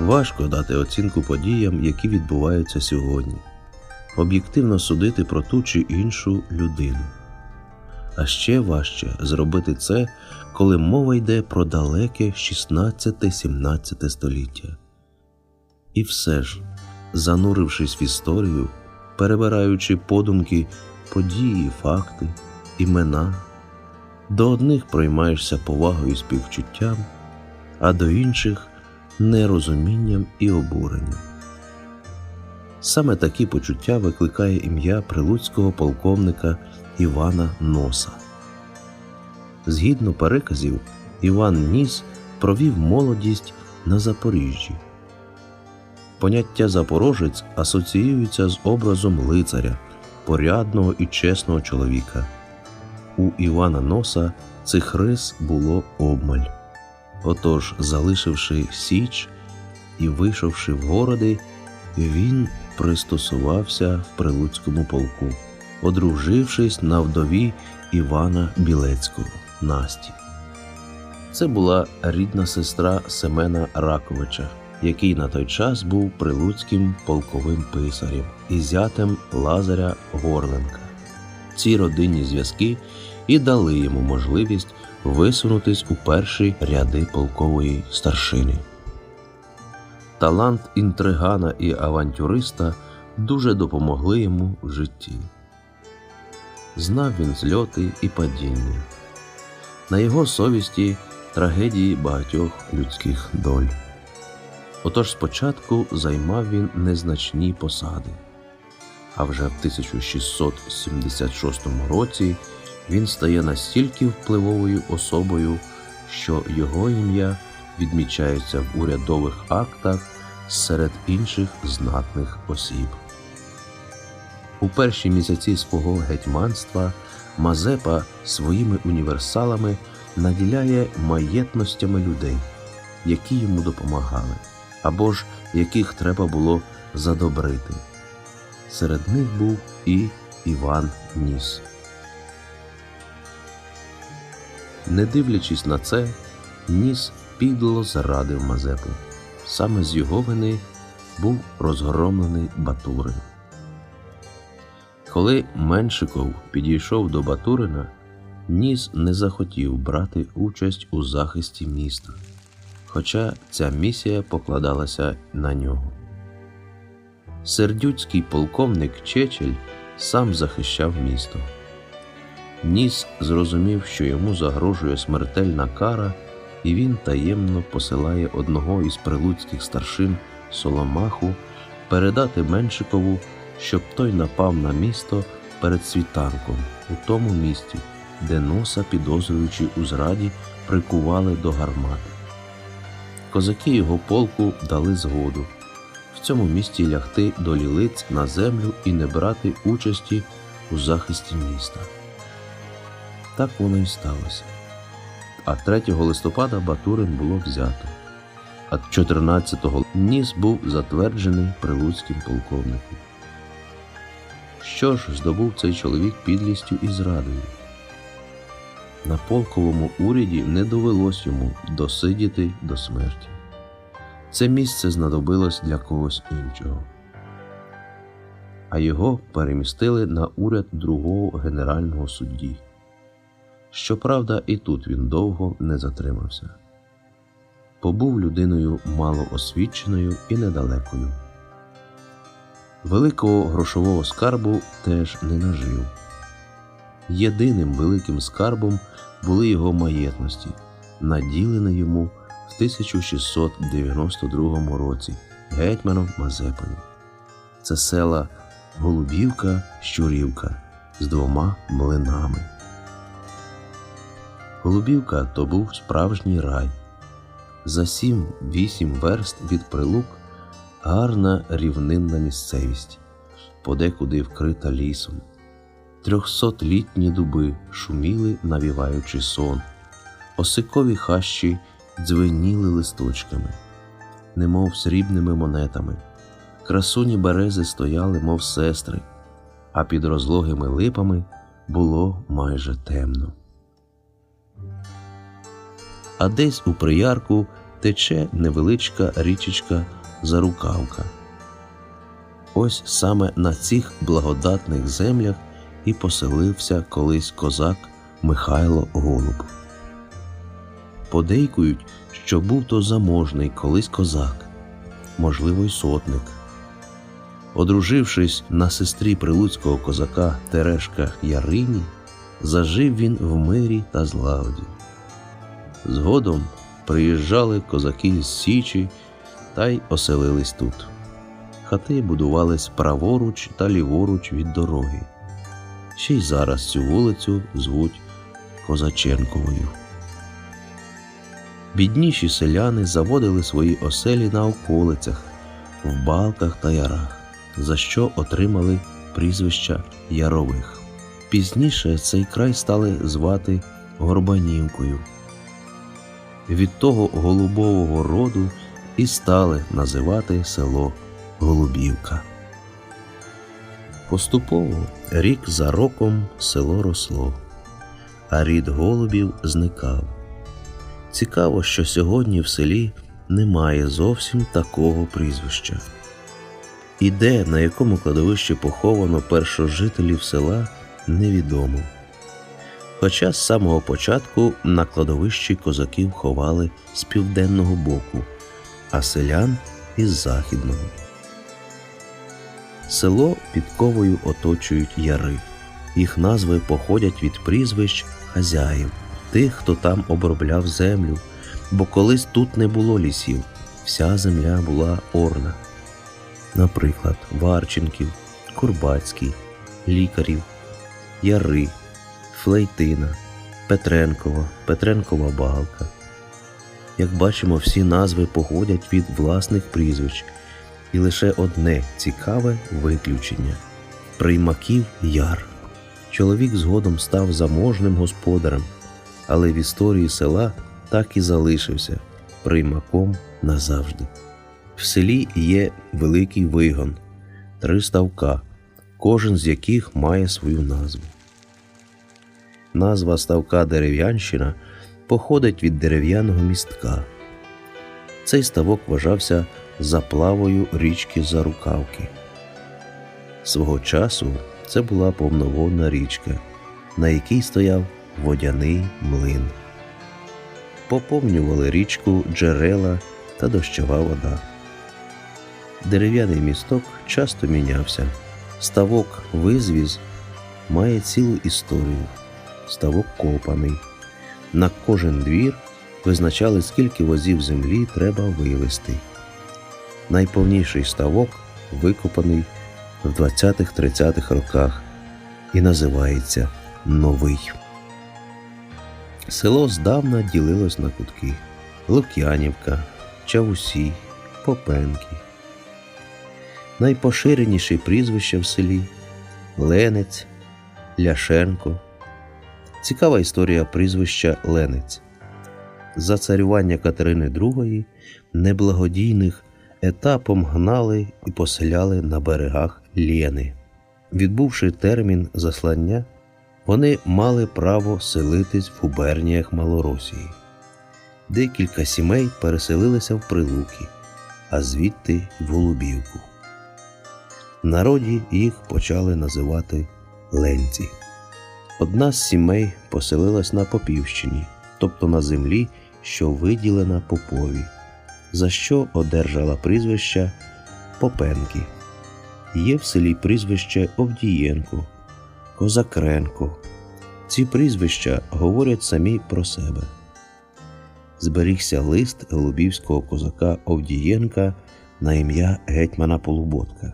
Важко дати оцінку подіям, які відбуваються сьогодні, об'єктивно судити про ту чи іншу людину. А ще важче зробити це, коли мова йде про далеке 16-17 століття. І все ж, занурившись в історію, перебираючи подумки, події, факти, імена, до одних проймаєшся повагою і співчуттям, а до інших нерозумінням і обуренням. Саме такі почуття викликає ім'я прилуцького полковника Івана Носа. Згідно переказів, Іван Ніс провів молодість на Запоріжжі. Поняття запорожець асоціюється з образом лицаря, порядного і чесного чоловіка. У Івана Носа цих рис було обмаль. Отож, залишивши Січ і вийшовши в городи, він пристосувався в Прилуцькому полку, одружившись на вдові Івана Білецького Насті. Це була рідна сестра Семена Раковича, який на той час був прилуцьким полковим писарем і зятем Лазаря Горленка. Ці родинні зв'язки і дали йому можливість висунутись у перші ряди полкової старшини. Талант інтригана і авантюриста дуже допомогли йому в житті. Знав він зльоти і падіння. На його совісті трагедії багатьох людських доль. Отож спочатку займав він незначні посади, а вже в 1676 році він стає настільки впливовою особою, що його ім'я відмічається в урядових актах серед інших знатних осіб. У перші місяці свого гетьманства Мазепа своїми універсалами наділяє маєтностями людей, які йому допомагали, або ж яких треба було задобрити. Серед них був і Іван Ніс. Не дивлячись на це, Ніс підло зарадив Мазепу. Саме з його вини був розгромлений Батурин. Коли Меншиков підійшов до Батурина, Ніс не захотів брати участь у захисті міста, хоча ця місія покладалася на нього. Сердюцький полковник Чечель сам захищав місто. Ніс зрозумів, що йому загрожує смертельна кара, і він таємно посилає одного із прилуцьких старшин Соломаху передати Меншикову, щоб той напав на місто перед світанком у тому місті, де носа, підозрюючи у зраді, прикували до гармати. Козаки його полку дали згоду в цьому місті лягти до лілиць на землю і не брати участі у захисті міста. Так воно і сталося. А 3 листопада Батурин було взято, а 14-го Ніс був затверджений прилуцьким полковником. Що ж здобув цей чоловік підлістю і зрадою? На полковому уряді не довелось йому досидіти до смерті. Це місце знадобилось для когось іншого. А його перемістили на уряд другого генерального судді. Щоправда, і тут він довго не затримався. Побув людиною малоосвіченою і недалекою. Великого грошового скарбу теж не нажив. Єдиним великим скарбом були його маєтності, наділені йому в 1692 році гетьманом Мазепою. Це села Голубівка, Щурівка з двома млинами. Голубівка то був справжній рай. За сім-вісім верст від прилук гарна рівнинна місцевість, подекуди вкрита лісом. Трьохсотлітні дуби шуміли, навіваючи сон, осикові хащі дзвеніли листочками, немов срібними монетами. Красуні берези стояли, мов сестри, а під розлогими липами було майже темно. А десь у приярку тече невеличка річечка Зарукавка. Ось саме на цих благодатних землях і поселився колись козак Михайло Голуб. Подейкують, що був то заможний колись козак, можливо, й сотник. Одружившись на сестрі прилуцького козака Терешка Ярині, зажив він в мирі та злагоді. Згодом приїжджали козаки з Січі та й оселились тут. Хати будувались праворуч та ліворуч від дороги. Ще й зараз цю вулицю звуть Козаченковою. Бідніші селяни заводили свої оселі на околицях, в балках та ярах, за що отримали прізвища Ярових. Пізніше цей край стали звати Горбанівкою. Від того голубового роду і стали називати село Голубівка. Поступово рік за роком село росло, а рід голубів зникав. Цікаво, що сьогодні в селі немає зовсім такого прізвища. І де, на якому кладовищі поховано першожителів села, невідомо. Хоча з самого початку на кладовищі козаків ховали з південного боку, а селян із західного. Село підковою оточують яри. Їх назви походять від прізвищ хазяїв, тих, хто там обробляв землю, бо колись тут не було лісів, вся земля була орна. Наприклад, Варченків, Курбацький, лікарів, Яри, Флейтина, Петренкова, Петренкова балка. Як бачимо, всі назви походять від власних прізвищ, і лише одне цікаве виключення приймаків яр. Чоловік згодом став заможним господарем, але в історії села так і залишився приймаком назавжди. В селі є великий вигон, три ставка, кожен з яких має свою назву. Назва ставка Дерев'янщина походить від дерев'яного містка. Цей ставок вважався заплавою річки Зарукавки. Свого часу це була повноводна річка, на якій стояв водяний млин. Поповнювали річку джерела та дощова вода. Дерев'яний місток часто мінявся. Ставок визвіз має цілу історію. Ставок копаний. На кожен двір визначали, скільки возів землі треба вивезти. Найповніший ставок викопаний в 20-30-х роках і називається Новий. Село здавна ділилось на кутки Лук'янівка, Чавусі, Попенки. Найпоширеніші прізвища в селі Ленець, Ляшенко. Цікава історія прізвища Ленець. За царювання Катерини II неблагодійних етапом гнали і поселяли на берегах Лєни. Відбувши термін заслання, вони мали право селитись в губерніях Малоросії. Декілька сімей переселилися в Прилуки, а звідти в Голубівку. Народі їх почали називати Ленці. Одна з сімей поселилась на Попівщині, тобто на землі, що виділена попові, за що одержала прізвище Попенки. Є в селі прізвище Овдієнко, Козакренко. Ці прізвища говорять самі про себе. Зберігся лист голубівського козака Овдієнка на ім'я гетьмана Полуботка,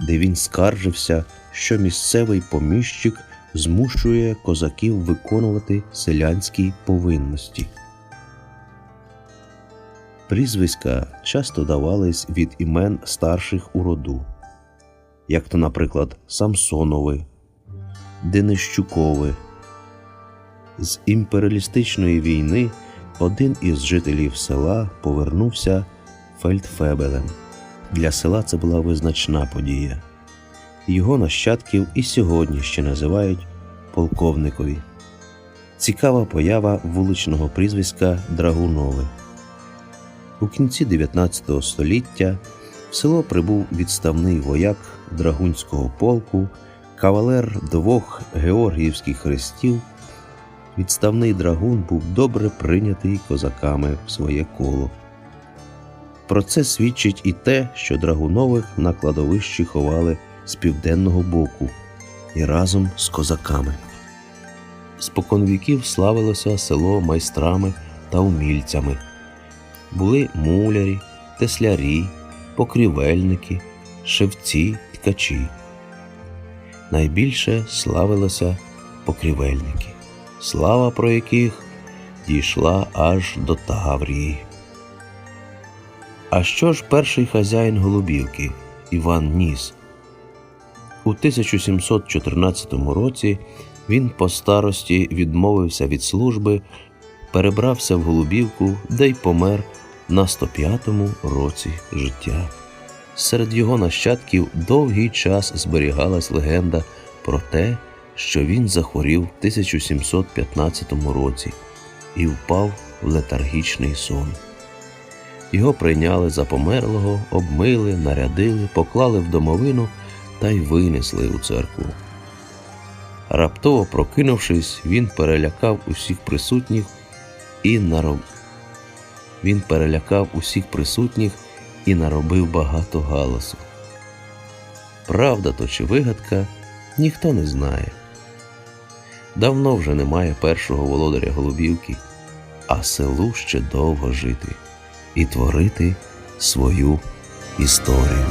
де він скаржився, що місцевий поміщик змушує козаків виконувати селянські повинності. Прізвиська часто давались від імен старших у роду, як то, наприклад, Самсонови, Денищукови. З імперіалістичної війни один із жителів села повернувся фельдфебелем. Для села це була визначна подія. Його нащадків і сьогодні ще називають полковникові. Цікава поява вуличного прізвиська Драгунови. У кінці 19 століття в село прибув відставний вояк драгунського полку, кавалер двох георгіївських хрестів. Відставний драгун був добре прийнятий козаками в своє коло. Про це свідчить і те, що драгунових на кладовищі ховали з південного боку і разом з козаками. Споконвіків славилося село майстрами та умільцями. Були мулярі, теслярі, покрівельники, шевці, ткачі. Найбільше славилося покрівельники, слава про яких дійшла аж до Таврії. А що ж перший хазяїн Голубівки Іван Ніс? У 1714 році він по старості відмовився від служби, перебрався в Голубівку, де й помер на 105-му році життя. Серед його нащадків довгий час зберігалась легенда про те, що він захворів в 1715 році і впав в летаргічний сон. Його прийняли за померлого, обмили, нарядили, поклали в домовину та й винесли у церкву. Раптово прокинувшись, він перелякав усіх присутніх і нароб... Він перелякав усіх присутніх і наробив багато галасу. Правда то чи вигадка, ніхто не знає. Давно вже немає першого володаря Голубівки, а селу ще довго жити і творити свою історію.